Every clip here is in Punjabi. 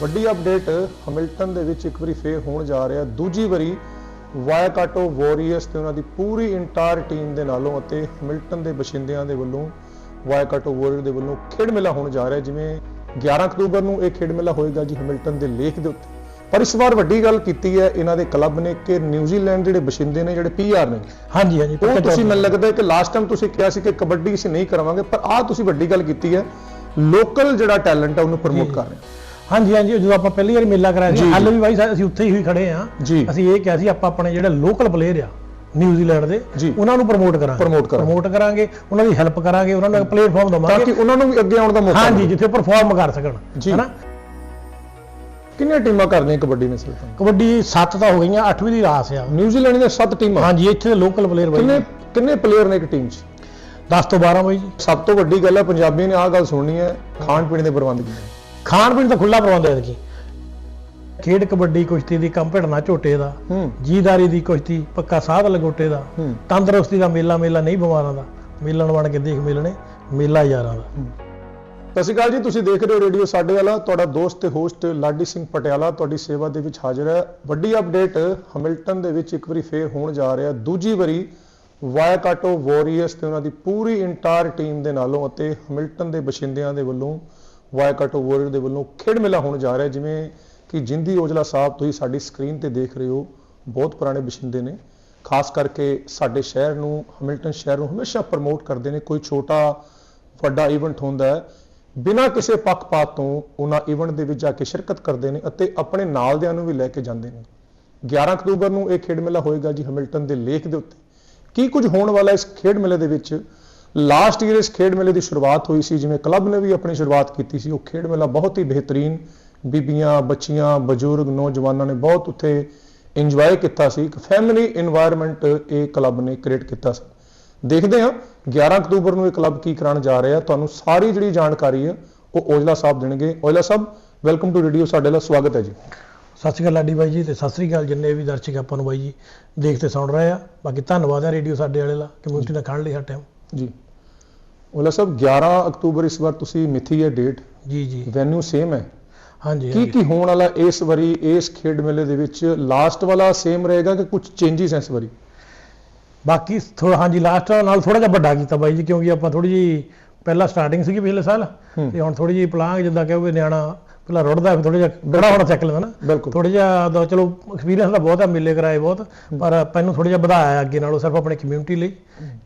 ਵੱਡੀ ਅਪਡੇਟ ਹੈਮਿਲਟਨ ਦੇ ਵਿੱਚ ਇੱਕ ਵਾਰੀ ਫੇਰ ਹੋਣ ਜਾ ਰਿਹਾ। ਦੂਜੀ ਵਾਰੀ ਵਾਇਕਾਟੋ ਵਾਰੀਅਰਸ ਤੇ ਉਹਨਾਂ ਦੀ ਪੂਰੀ ਇੰਟਾਇਰ ਟੀਮ ਦੇ ਨਾਲੋਂ ਅਤੇ ਹੈਮਿਲਟਨ ਦੇ ਬਸ਼ਿੰਦਿਆਂ ਦੇ ਵੱਲੋਂ ਵਾਇਕਾਟੋ ਵਾਰੀਅਰ ਦੇ ਵੱਲੋਂ ਖੇਡ ਮੇਲਾ ਹੋਣ ਜਾ ਰਿਹਾ ਜਿਵੇਂ 11 ਅਕਤੂਬਰ ਨੂੰ ਇਹ ਖੇਡ ਮੇਲਾ ਹੋਏਗਾ ਜੀ ਹੈਮਿਲਟਨ ਦੇ ਲੇਕ ਦੇ ਉੱਤੇ। ਪਰ ਇਸ ਵਾਰ ਵੱਡੀ ਗੱਲ ਕੀਤੀ ਹੈ ਇਹਨਾਂ ਦੇ ਕਲੱਬ ਨੇ ਕਿ ਨਿਊਜ਼ੀਲੈਂਡ ਦੇ ਜਿਹੜੇ ਬਸ਼ਿੰਦੇ ਨੇ ਜਿਹੜੇ ਪੀਆਰ ਨੇ ਹਾਂਜੀ ਹਾਂਜੀ ਉਹ ਤੁਸੀਂ ਮੈਨੂੰ ਲੱਗਦਾ ਹੈ ਕਿ ਲਾਸਟ ਟਾਈਮ ਤੁਸੀਂ ਕਿਹਾ ਸੀ ਕਿ ਕਬੱਡੀ ਅਸੀਂ ਨਹੀਂ ਕਰਾਵਾਂਗੇ ਪਰ ਆਹ ਤੁਸੀਂ ਵੱਡੀ ਗੱਲ ਕੀਤੀ ਹੈ ਲੋਕਲ ਜਿਹੜਾ ਟੈਲੈਂਟ ਹੈ ਉਹਨੂੰ ਪ੍ਰਮੋਟ। ਕਰ ਰਹੇ ਹਾਂਜੀ ਹਾਂਜੀ ਜਦੋਂ ਆਪਾਂ ਪਹਿਲੀ ਵਾਰੀ ਮੇਲਾ ਕਰਾਇਆ ਸੀ। ਹਾਲੇ ਵੀ ਬਾਈ ਸਾਹਿਬ ਅਸੀਂ ਉੱਥੇ ਹੀ ਖੜੇ ਆ। ਅਸੀਂ ਇਹ ਕਿਹਾ ਸੀ ਆਪਾਂ ਆਪਣੇ ਜਿਹੜੇ ਲੋਕਲ ਪਲੇਅਰ ਆ ਨਿਊਜ਼ੀਲੈਂਡ ਦੇ। ਉਹਨਾਂ ਨੂੰ ਪ੍ਰਮੋਟ ਕਰਾਂਗੇ Promote ਕਰਾਂਗੇ। ਪ੍ਰਮੋਟ ਕਰਾਂਗੇ ਉਹਨਾਂ ਦੀ ਹੈਲਪ ਕਰਾਂਗੇ ਉਹਨਾਂ ਨੂੰ ਇੱਕ ਪਲੇਟਫਾਰਮ ਤਾਂ ਦਵਾਂਗੇ ਕਿ ਉਹਨਾਂ ਨੂੰ ਵੀ ਅੱਗੇ ਆਉਣ ਦਾ ਮੌਕਾ ਹਾਂਜੀ। ਜਿੱਥੇ ਪਰਫਾਰਮ ਕਰ ਸਕਣ। ਹੈਨਾ ਕਿੰਨੀਆਂ ਟੀਮਾਂ ਕਰਦੀਆਂ ਕਬੱਡੀ ਨੇ ਸਿਰਫ ਕਬੱਡੀ 7 ਤਾਂ ਹੋ ਗਈਆਂ 8ਵੀਂ ਦੀ ਰਾਸ ਆ ਨਿਊਜ਼ੀਲੈਂਡ ਦੀਆਂ 7 ਟੀਮਾਂ ਹਾਂਜੀ ਇੱਥੇ ਦੇ ਲੋਕਲ ਪਲੇਅਰ ਬਾਈ ਕਿੰਨੇ ਕਿੰਨੇ ਪਲੇਅਰ ਨੇ ਇੱਕ ਟੀਮ 'ਚ 10 ਤੋਂ 12 ਬਾਈ ਜੀ ਸਭ ਤੋਂ ਵੱਡੀ ਗੱਲ ਹੈ ਪੰਜਾਬੀਆਂ ਨੇ ਆਹ ਗੱਲ ਸੁਣਨੀ ਹੈ ਖਾਣ ਪੀਣ ਦੇ ਪ੍ਰਬੰਧ ਕੀ ਨੇ ਖਾਣ ਪੀਣ ਦਾ ਖੁੱਲਾ ਪ੍ਰਬੰਧ ਹੈ ਇਹਦੀ ਖੇਡ ਕਬੱਡੀ ਕੁਸ਼ਤੀ ਦੀ ਕੰਪਿੜਨਾ ਝੋਟੇ ਦਾ ਜੀਦਾਰੀ ਦੀ ਕੁਸ਼ਤੀ ਪੱਕਾ ਸਾਧ ਲਗੋਟੇ ਦਾ ਤੰਦਰੁਸਤੀ ਦਾ ਮੇਲਾ ਮੇਲਾ ਨਹੀਂ ਬਿਮਾਰਾਂ ਦਾ ਮਿਲਣ ਬਣ ਕੇ ਦੇਖ ਮਿਲਣੇ ਮੇਲਾ ਯਾਰਾਂ ਦਾ। ਸਤਿ ਸ਼੍ਰੀ ਅਕਾਲ ਜੀ ਤੁਸੀਂ ਦੇਖ ਰਹੇ ਹੋ ਰੇਡੀਓ ਸਾਡੇ ਵਾਲਾ ਤੁਹਾਡਾ ਦੋਸਤ ਤੇ ਹੋਸਟ ਲਾਡੀ ਸਿੰਘ ਪਟਿਆਲਾ ਤੁਹਾਡੀ ਸੇਵਾ ਦੇ ਵਿੱਚ ਹਾਜ਼ਰ ਹੈ। ਵੱਡੀ ਅਪਡੇਟ ਹੈਮਿਲਟਨ ਦੇ ਵਿੱਚ ਇੱਕ ਵਾਰੀ ਫੇਰ ਹੋਣ ਜਾ ਰਿਹਾ ਦੂਜੀ ਵਾਰੀ ਵਾਇਕਾਟੋ ਵਾਰੀਅਰਸ ਤੇ ਉਹਨਾਂ ਦੀ ਪੂਰੀ ਇੰਟਾਇਰ ਟੀਮ ਦੇ ਨਾਲੋਂ ਅਤੇ ਹੈਮਿਲਟਨ ਦੇ ਬਸ਼ਿੰਦਿਆਂ ਦੇ ਵੱਲੋਂ ਵਾਇਕਾਟੋ ਵਾਰੀਅਰ ਦੇ ਵੱਲੋਂ ਖੇਡ ਮੇਲਾ ਹੋਣ ਜਾ ਰਿਹਾ ਜਿਵੇਂ ਕਿ ਜਿੰਦੀ ਔਜਲਾ ਸਾਹਿਬ ਤੁਸੀਂ ਸਾਡੀ ਸਕਰੀਨ ਤੇ ਦੇਖ ਰਹੇ ਹੋ, ਬਹੁਤ ਪੁਰਾਣੇ ਬਸ਼ਿੰਦੇ ਨੇ। ਖਾਸ ਕਰਕੇ ਸਾਡੇ ਸ਼ਹਿਰ ਨੂੰ, ਹਮਿਲਟਨ ਸ਼ਹਿਰ ਨੂੰ ਹਮੇਸ਼ਾ ਪ੍ਰਮੋਟ ਕਰਦੇ ਨੇ, ਕੋਈ ਛੋਟਾ ਵੱਡਾ ਇਵੈਂਟ ਹੁੰਦਾ ਹੈ, ਬਿਨਾਂ ਕਿਸੇ ਪੱਖਪਾਤ ਤੋਂ ਉਹਨਾਂ ਇਵੈਂਟ ਦੇ ਵਿੱਚ ਜਾ ਕੇ ਸ਼ਿਰਕਤ ਕਰਦੇ ਨੇ ਅਤੇ ਆਪਣੇ ਨਾਲਦਿਆਂ ਨੂੰ ਵੀ ਲੈ ਕੇ ਜਾਂਦੇ ਨੇ। 11 ਅਕਤੂਬਰ ਨੂੰ ਇਹ ਖੇਡ ਮੇਲਾ ਹੋਏਗਾ ਜੀ ਹਮਿਲਟਨ ਦੇ ਲੇਕ ਦੇ ਉੱਤੇ। ਕੀ ਕੁਝ ਹੋਣ ਵਾਲਾ ਇਸ ਖੇਡ ਮੇਲੇ ਦੇ ਵਿੱਚ ਲਾਸਟ ਈਅਰ ਇਸ ਖੇਡ ਮੇਲੇ ਦੀ ਸ਼ੁਰੂਆਤ ਹੋਈ ਸੀ, ਜਿਵੇਂ ਕਲੱਬ ਨੇ ਵੀ ਆਪਣੀ ਸ਼ੁਰੂਆਤ ਕੀਤੀ ਸੀ। ਉਹ ਖੇਡ ਮੇਲਾ ਬਹੁਤ ਹੀ ਬਿਹਤਰੀਨ ਬੀਬੀਆਂ, ਬੱਚੀਆਂ, ਬਜ਼ੁਰਗ, ਨੌਜਵਾਨਾਂ ਨੇ ਬਹੁਤ ਉੱਥੇ ਇੰਜੋਏ ਕੀਤਾ ਸੀ। ਇੱਕ ਫੈਮਿਲੀ এনवायरमेंट ਇਹ ਕਲੱਬ ਨੇ ਕ੍ਰੀਏਟ ਕੀਤਾ ਸੀ। ਦੇਖਦੇ ਹਾਂ 11 ਅਕਤੂਬਰ ਨੂੰ ਇਹ ਕਲੱਬ ਕੀ ਕਰਾਉਣ ਜਾ ਰਿਹਾ। ਤੁਹਾਨੂੰ ਸਾਰੀ ਜਿਹੜੀ ਜਾਣਕਾਰੀ ਹੈ, ਉਹ ਔਜਲਾ ਸਾਹਿਬ ਦੇਣਗੇ। Aujla sahib welcome to radio ਸਾਡੇ ਨਾਲ ਸਵਾਗਤ ਹੈ ਜੀ। ਸਤਿ ਸ਼੍ਰੀ ਅਕਾਲ ਲਾਡੀ ਬਾਈ ਜੀ ਤੇ ਸਤਿ ਸ਼੍ਰੀ ਅਕਾਲ ਜਿੰਨੇ ਵੀ ਦਰਸ਼ਕ ਆਪਾਂ ਨੂੰ ਬਾਈ ਜੀ ਦੇਖਦੇ ਸੁਣ ਰਹੇ ਆ। ਬਾਕੀ ਧੰਨਵਾਦ ਹੈ ਰੇਡੀਓ ਸਾਡੇ ਵਾਲੇ ਦਾ ਕਮਿਊਨਿਟੀ ਨਾਲ ਖੜਨ ਲਈ ਸਾਡੇ ਜੀ। ਔਜਲਾ ਸਾਹਿਬ 11 ਅਕਤੂਬਰ ਇਸ ਵਾਰ ਤੁਸੀਂ ਮਿੱਥੀ ਹੈ ਡੇਟ। ਜੀ ਜੀ। ਵੈਨਿਊ ਸੇਮ ਹੈ। ਹਾਂਜੀ ਕੀ। ਕੀ ਹੋਣ ਵਾਲਾ ਇਸ ਵਾਰੀ ਇਸ ਖੇਡ ਮੇਲੇ ਦੇ ਵਿੱਚ? ਲਾਸਟ ਵਾਲਾ ਸੇਮ ਰਹੇਗਾ ਕਿ ਕੁਝ ਚੇਂਜਸ ਇਸ ਵਾਰੀ? ਬਾਕੀ ਥੋੜਾ ਹਾਂਜੀ ਲਾਸਟ ਨਾਲ ਥੋੜਾ ਜਿਹਾ ਵੱਡਾ ਕੀਤਾ ਬਾਈ ਜੀ ਕਿਉਂਕਿ ਆਪਾਂ ਥੋੜੀ ਜੀ ਪਹਿਲਾਂ ਸਟਾਰਟਿੰਗ ਸੀਗੀ ਪਿਛਲੇ ਸਾਲ ਹੂੰ। ਤੇ ਹੁਣ ਥੋੜੀ ਜੀ ਪਲਾਂਗ ਜਿੱਦਾਂ ਕਹੋਗੇ ਨਿਆਣਾ ਪਹਿਲਾਂ ਰੁੜਦਾ ਫਿਰ ਥੋੜਾ ਜਿਹਾ ਬੜਾ ਹੋਣਾ ਚੱਕ ਲੈਂਦਾ ਨਾ। ਥੋੜਾ ਜਿਹਾ ਦਾ ਚਲੋ ਐਕਸਪੀਰੀਅੰਸ ਤਾਂ ਬਹੁਤ ਆ ਮੇਲੇ ਕਰਾਏ ਬਹੁਤ ਪਰ ਆਪਾਂ ਇਹਨੂੰ ਥੋੜਾ ਜਿਹਾ ਵਧਾਇਆ ਅੱਗੇ ਨਾਲੋਂ ਸਿਰਫ ਆਪਣੀ ਕਮਿਊਨਿਟੀ ਲਈ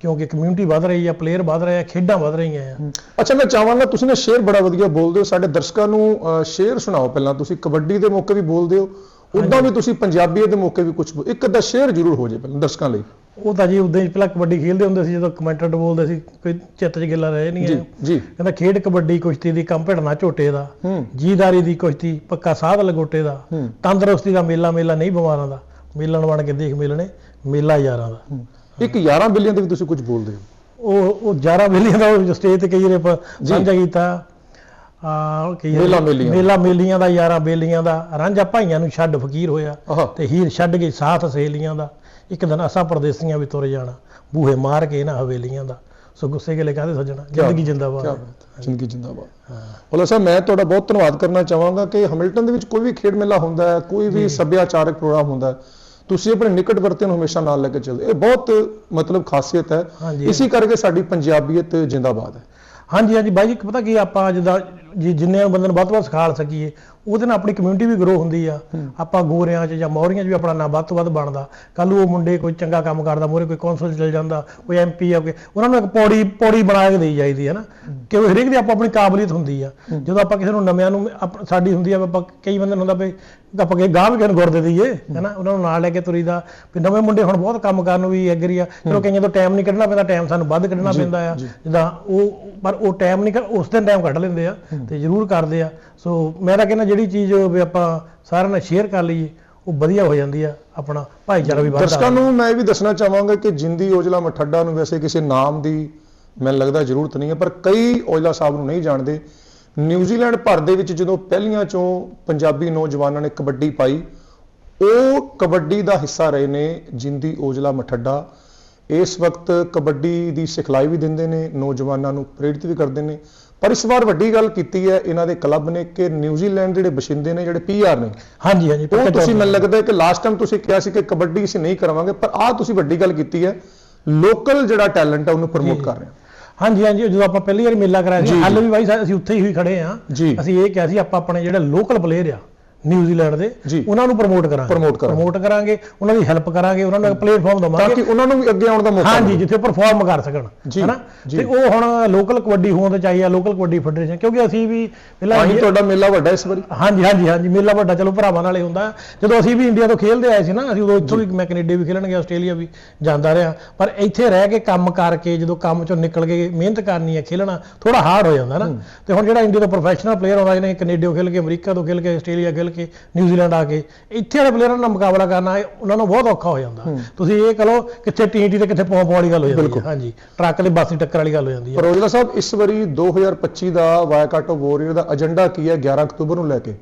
ਕਿਉਂਕਿ ਕਮਿਊਨਿਟੀ ਵਧ ਰਹੀ ਆ ਪਲੇਅਰ ਵਧ ਰਹੇ ਆ ਖੇਡਾਂ ਵਧ ਰਹੀਆਂ ਆ। ਅੱਛਾ ਮੈਂ ਚਾਹਾਂਗਾ ਤੁਸੀਂ ਨਾ ਸ਼ੇਰ ਬੜਾ ਵਧੀਆ ਬੋਲਦੇ ਹੋ ਸਾਡੇ ਦਰਸ਼ਕਾਂ ਨੂੰ ਸ਼ੇਰ ਸੁਣਾਓ ਪਹਿਲਾਂ। ਤੁਸੀਂ ਕਬੱਡੀ ਦੇ ਮੌਕੇ ਵੀ ਬੋਲਦੇ ਹੋ ਉਦਾਂ ਵੀ ਤੁਸੀਂ ਪੰਜਾਬੀ ਦੇ ਮੌਕੇ ਵੀ ਕੁਝ ਇੱਕ ਅੱਧਾ ਸ਼ੇਰ ਜ਼ਰੂਰ ਹੋ ਜਾਏ ਪਹਿਲਾਂ ਦਰਸ਼ਕਾਂ ਲਈ। ਉਹ ਤਾਂ ਜੀ ਉਦਾਂ ਹੀ ਪਹਿਲਾਂ ਕਬੱਡੀ ਖੇਡਦੇ ਹੁੰਦੇ ਸੀ ਜਦੋਂ ਕਮੈਂਟਰ ਬੋਲਦੇ ਸੀ ਕੋਈ ਚਿੱਤ 'ਚ ਗੱਲਾਂ ਰਹੇ ਨਹੀਂ ਜੀ ਜੀ। ਕਹਿੰਦਾ ਖੇਡ ਕਬੱਡੀ ਕੁਸ਼ਤੀ ਦੀ ਕੰਪਿੜਨਾ ਝੋਟੇ ਦਾ। ਜੀਦਾਰੀ ਦੀ ਕੁਸ਼ਤੀ ਪੱਕਾ ਸਾਧ ਲਗੋਟੇ ਦਾ। ਤੰਦਰੁਸਤੀ ਦਾ ਮੇਲਾ ਮੇਲਾ ਨਹੀਂ ਬਿਮਾਰਾਂ ਦਾ। ਮਿਲਣ ਬਣ ਕੇ ਦੇਖ ਮਿਲਣੇ ਮੇਲਾ ਯਾਰਾਂ ਦਾ। ਇੱਕ 11 ਬਿਲੀਅਨ ਦੇ ਵੀ ਤੁਸੀਂ ਕੁਝ ਬੋਲਦੇ ਹੋ? ਉਹ ਉਹ 11 ਮੇਲੀਆਂ ਦਾ ਉਹ ਸਟੇਜ ਤੇ ਕਈ ਵਾਰ ਸਾਂਝਾ ਕੀਤਾ। ਮੇਲਾ ਮੇਲੀਆਂ। ਮੇਲਾ ਮੇਲੀਆਂ ਦਾ ਯਾਰਾਂ ਬੇਲੀਆਂ ਦਾ। ਰਾਂਝਾ ਭਾਈਆਂ ਨੂੰ ਛੱਡ ਫਕੀਰ ਹੋਇਆ। ਤੇ ਹੀਰ ਛੱਡ ਗਈ ਸਾਥ ਸਹੇਲੀਆਂ ਦਾ। ਇੱਕ ਦਿਨ ਅਸਾਂ ਪਰਦੇਸੀਆਂ ਵੀ ਤੁਰ ਜਾਣਾ। ਬੂਹੇ ਮਾਰ ਕੇ ਇਹਨਾਂ ਹਵੇਲੀਆਂ ਦਾ। ਸੋ ਗੁੱਸੇ ਗਲੇ ਕਾਹਦੇ ਸੱਜਣਾ? ਜ਼ਿੰਦਗੀ ਜਿੰਦਾਬਾਦ। ਹੈ। ਜ਼ਿੰਦਗੀ ਜਿੰਦਾਬਾਦ। ਬੋਲਾ ਸਾਹਿਬ ਮੈਂ ਤੁਹਾਡਾ ਬਹੁਤ ਧੰਨਵਾਦ ਕਰਨਾ ਚਾਹਾਂਗਾ ਕਿ ਹੈਮਿਲਟਨ ਦੇ ਵਿੱਚ ਕੋਈ ਵੀ ਖੇਡ ਮੇਲਾ ਹੁੰਦਾ ਹੈ ਕੋਈ ਵੀ ਸੱਭਿਆਚਾਰਕ ਪ੍ਰੋਗਰਾਮ ਹੁੰਦਾ ਹੈ ਤੁਸੀਂ ਆਪਣੇ ਨਿਕਟ ਵਰਤਿਆਂ ਨੂੰ ਹਮੇਸ਼ਾ ਨਾਲ ਲੈ ਕੇ ਚੱਲਦੇ ਇਹ ਬਹੁਤ ਮਤਲਬ ਖਾਸੀਅਤ ਹੈ। ਇਸੇ ਕਰਕੇ ਸਾਡੀ ਪੰਜਾਬੀਅਤ ਜਿੰਦਾਬਾਦ ਹੈ। ਹਾਂਜੀ ਹਾਂਜੀ। ਬਾਈ ਜੀ ਪਤਾ ਕੀ ਆਪਾਂ ਜਿੱਦਾਂ ਜੀ ਜਿੰਨੇ ਬੰਦੇ ਨੂੰ ਵੱਧ ਤੋਂ ਵੱਧ ਸਿਖਾਲ ਸਕੀਏ ਉਹਦੇ ਨਾਲ ਆਪਣੀ ਕਮਿਊਨਿਟੀ ਵੀ ਗਰੋ ਹੁੰਦੀ ਆ। ਆਪਾਂ ਗੋਰਿਆਂ 'ਚ ਜਾਂ ਮੌਰੀਆਂ 'ਚ ਵੀ ਆਪਣਾ ਨਾਂ ਵੱਧ ਤੋਂ ਵੱਧ ਬਣਦਾ। ਕੱਲ ਉਹ ਮੁੰਡੇ ਕੋਈ ਚੰਗਾ ਕੰਮ ਕਰਦਾ ਮੋਰੇ ਕੋਈ ਕੌਂਸਲ 'ਚ ਚਲ ਜਾਂਦਾ ਕੋਈ ਐਮਪੀ ਆ ਕੋਈ ਉਹਨਾਂ ਨੂੰ ਇੱਕ ਪੌੜੀ ਪੌੜੀ ਬਣਾ ਕੇ ਦੇਈ ਜਾਈਦੀ ਹੈ ਨਾ। ਕਿਉਂਕਿ ਹਰੇਕ ਦੀ ਆਪੋ ਆਪਣੀ ਕਾਬਲੀਅਤ ਹੁੰਦੀ ਆ। ਜਦੋਂ ਆਪਾਂ ਕਿਸੇ ਨੂੰ ਨਵਿਆਂ ਨੂੰ ਸਾਡੀ ਹੁੰਦੀ ਆ ਆਪਾਂ ਕਈ ਬੰਦੇ ਹੁੰਦਾ ਵੀ ਆਪਾਂ ਕਿ ਗਾਹ ਵੀ ਕਿਸੇ ਨੂੰ ਗੁਰ ਦੇ ਦਈਏ ਹੈਨਾ ਉਹਨਾਂ ਨੂੰ ਨਾਲ ਲੈ ਕੇ ਤੁਰੀਦਾ। ਵੀ ਨਵੇਂ ਮੁੰਡੇ ਹੁਣ ਬਹੁਤ ਕੰਮ ਕਰਨ ਨੂੰ ਵੀ ਐਗਰੀ ਆ। ਚਲੋ ਕਈਆਂ ਤੋਂ ਟਾਈਮ ਨਹੀਂ ਕੱਢਣਾ ਪੈਂਦਾ ਟਾਈਮ ਸਾਨੂੰ ਵੱਧ ਕੱਢਣਾ ਪੈਂਦਾ ਆ। ਜਿੱਦਾਂ ਉਹ ਪਰ ਉਹ ਟਾਈਮ ਨਹੀਂ ਉਸ ਦਿਨ ਟਾਈਮ ਕੱਢ ਲੈਂਦੇ ਆ ਤੇ ਜ਼ਰੂਰ ਕਰਦੇ ਆ। ਸੋ ਮੈਂ ਤਾਂ ਕਹਿੰਦਾ ਜਿਹੜੀ ਚੀਜ਼ ਵੀ ਆਪਾਂ ਸਾਰਿਆਂ ਨਾਲ ਸ਼ੇਅਰ ਕਰ ਲਈਏ ਉਹ ਵਧੀਆ ਹੋ ਜਾਂਦੀ ਆ ਆਪਣਾ ਭਾਈਚਾਰਾ ਵੀ ਵੱਧਦਾ ਦਰਸ਼ਕਾਂ ਨੂੰ ਮੈਂ ਇਹ ਵੀ ਦੱਸਣਾ ਚਾਹਾਂਗਾ ਕਿ ਜਿੰਦੀ ਔਜਲਾ ਮਠੱਡਾ ਨੂੰ ਵੈਸੇ ਕਿਸੇ ਨਾਮ ਦੀ ਮੈਨੂੰ ਲੱਗਦਾ ਜ਼ਰੂਰਤ ਨਹੀਂ ਹੈ ਪਰ ਕਈ ਔਜਲਾ ਸਾਹਿਬ ਨੂੰ ਨਹੀਂ ਜਾਣਦੇ। ਨਿਊਜ਼ੀਲੈਂਡ ਭਰ ਦੇ ਵਿੱਚ ਜਦੋਂ ਪਹਿਲੀਆਂ ਚੋਂ ਪੰਜਾਬੀ ਨੌਜਵਾਨਾਂ ਨੇ ਕਬੱਡੀ ਪਾਈ ਉਹ ਕਬੱਡੀ ਦਾ ਹਿੱਸਾ ਰਹੇ ਨੇ ਜਿੰਦੀ ਔਜਲਾ ਮਠੱਡਾ। ਇਸ ਵਕਤ ਕਬੱਡੀ ਦੀ ਸਿਖਲਾਈ ਵੀ ਦਿੰਦੇ ਨੇ ਨੌਜਵਾਨਾਂ ਨੂੰ ਪ੍ਰੇਰਿਤ ਵੀ ਕਰਦੇ ਨੇ। ਪਰ ਇਸ ਵਾਰ ਵੱਡੀ ਗੱਲ ਕੀਤੀ ਹੈ ਇਹਨਾਂ ਦੇ ਕਲੱਬ ਨੇ ਕਿ ਨਿਊਜ਼ੀਲੈਂਡ ਜਿਹੜੇ ਬਸ਼ਿੰਦੇ ਨੇ ਜਿਹੜੇ ਪੀਆਰ ਨੇ ਹਾਂਜੀ ਹਾਂਜੀ ਉਹ ਤੁਸੀਂ। ਮੈਨੂੰ ਲੱਗਦਾ ਹੈ ਕਿ ਲਾਸਟ ਟਾਈਮ ਤੁਸੀਂ ਕਿਹਾ ਸੀ ਕਿ ਕਬੱਡੀ ਅਸੀਂ ਨਹੀਂ ਕਰਾਵਾਂਗੇ ਪਰ ਆਹ ਤੁਸੀਂ ਵੱਡੀ ਗੱਲ ਕੀਤੀ ਹੈ ਲੋਕਲ ਜਿਹੜਾ ਟੈਲੈਂਟ ਹੈ ਉਹਨੂੰ ਪ੍ਰਮੋਟ ਕਰ ਰਹੇ ਹਾਂ ਹਾਂਜੀ ਹਾਂਜੀ ਜਦੋਂ ਆਪਾਂ ਪਹਿਲੀ ਵਾਰੀ ਮੇਲਾ ਕਰਾਇਆ ਸੀ। ਹਾਲੇ ਵੀ ਬਾਈ ਸਾਹਿਬ ਅਸੀਂ ਉੱਥੇ ਹੀ ਹੋਈ ਖੜੇ ਆ। ਅਸੀਂ ਇਹ ਕਿਹਾ ਸੀ ਆਪਾਂ ਆਪਣੇ ਜਿਹੜੇ ਲੋਕਲ ਪਲੇਅਰ ਆ ਨਿਊਜ਼ੀਲੈਂਡ ਦੇ। ਉਹਨਾਂ ਨੂੰ ਪ੍ਰਮੋਟ ਕਰਾਂਗੇ। ਪ੍ਰਮੋਟ ਕਰਾਂਗੇ ਉਹਨਾਂ ਦੀ ਹੈਲਪ ਕਰਾਂਗੇ ਉਹਨਾਂ ਨੂੰ ਇੱਕ ਪਲੇਟਫਾਰਮ ਤਾਂ ਦਵਾਂਗੇ ਕਿ ਉਹਨਾਂ ਨੂੰ ਵੀ ਅੱਗੇ ਆਉਣ ਦਾ ਮੌਕਾ ਹਾਂਜੀ। ਜਿੱਥੇ ਪਰਫਾਰਮ ਕਰ ਸਕਣ ਹੈਨਾ। ਤੇ ਉਹ ਹੁਣ ਲੋਕਲ ਕਬੱਡੀ ਹੋਣ ਤੇ ਚਾਹੀਏ ਲੋਕਲ ਕਬੱਡੀ ਫੈਡਰੇਸ਼ਨ ਕਿਉਂਕਿ ਅਸੀਂ ਵੀ ਪਹਿਲਾਂ ਤਾਂ ਹੀ ਤੁਹਾਡਾ ਮੇਲਾ ਵੱਡਾ ਇਸ ਵਾਰੀ ਹਾਂਜੀ ਹਾਂਜੀ ਹਾਂਜੀ ਮੇਲਾ ਵੱਡਾ ਚਲੋ ਭਰਾਵਾਂ ਨਾਲੇ ਹੁੰਦਾ ਜਦੋਂ ਅਸੀਂ ਵੀ ਇੰਡੀਆ ਤੋਂ ਖੇਡਦੇ ਆਏ ਸੀ ਨਾ ਅਸੀਂ ਉਦੋਂ ਇੱਥੋਂ ਵੀ ਮੈਂ ਕੈਨੇਡਾ ਵੀ ਖੇਲਣ ਗਿਆ ਆਸਟ੍ਰੇਲੀਆ ਵੀ ਜਾਂਦਾ ਰਿਹਾ ਪਰ ਇੱਥੇ ਰਹਿ ਕੇ ਕੰਮ ਕਰਕੇ ਜਦੋਂ ਕੰਮ ਚੋਂ ਨਿਕਲ ਕੇ ਮਿਹਨਤ ਕਰਨੀ ਹੈ ਖੇਲਣਾ ਥੋੜਾ ਹਾਰਡ ਹੋ ਜਾਂਦਾ ਨਾ ਤੇ ਹੁਣ ਜਿਹੜਾ ਇੰਡੀਆ ਤੋਂ ਪ੍ਰੋਫੈਸ਼ਨਲ ਪਲੇਅਰ ਆਉਂਦਾ ਜਿਹਨੇ ਕੈਨੇਡਾ ਤੋਂ ਖੇਲ ਕੇ ਅਮਰੀਕਾ ਤੋਂ ਖੇਲ ਕੇ ਆਸਟ੍ਰੇਲੀਆ ਖੇਲ ਕੇ ਨਿਊਜ਼ੀਲੈਂਡ ਆ ਕੇ ਇੱਥੇ ਵਾਲੇ ਪਲੇਅਰਾਂ ਨਾਲ ਮੁਕਾਬਲਾ ਕਰਨਾ ਉਹਨਾਂ ਨੂੰ ਬਹੁਤ ਔਖਾ ਹੋ ਜਾਂਦਾ। ਤੁਸੀਂ ਇਹ ਕਹੋ ਕਿੱਥੇ ਟੀ ਟੀ ਤੇ ਕਿੱਥੇ ਪੌਂਪ ਵਾਲੀ ਗੱਲ ਹੋ ਜਾਂਦੀ ਹੈ। ਹਾਂਜੀ ਟਰੱਕ ਤੇ ਬੱਸ ਦੀ ਟੱਕਰ ਵਾਲੀ ਗੱਲ ਹੋ ਜਾਂਦੀ ਹੈ। ਪਰ ਔਜਲਾ ਸਾਹਿਬ ਇਸ ਵਾਰੀ 2025 ਦਾ ਵਾਇਕਾਟ ਆਫ ਵਾਰੀਅਰ ਦਾ ਏਜੰਡਾ ਕੀ ਹੈ 11 ਅਕਤੂਬਰ ਨੂੰ ਲੈ ਕੇ?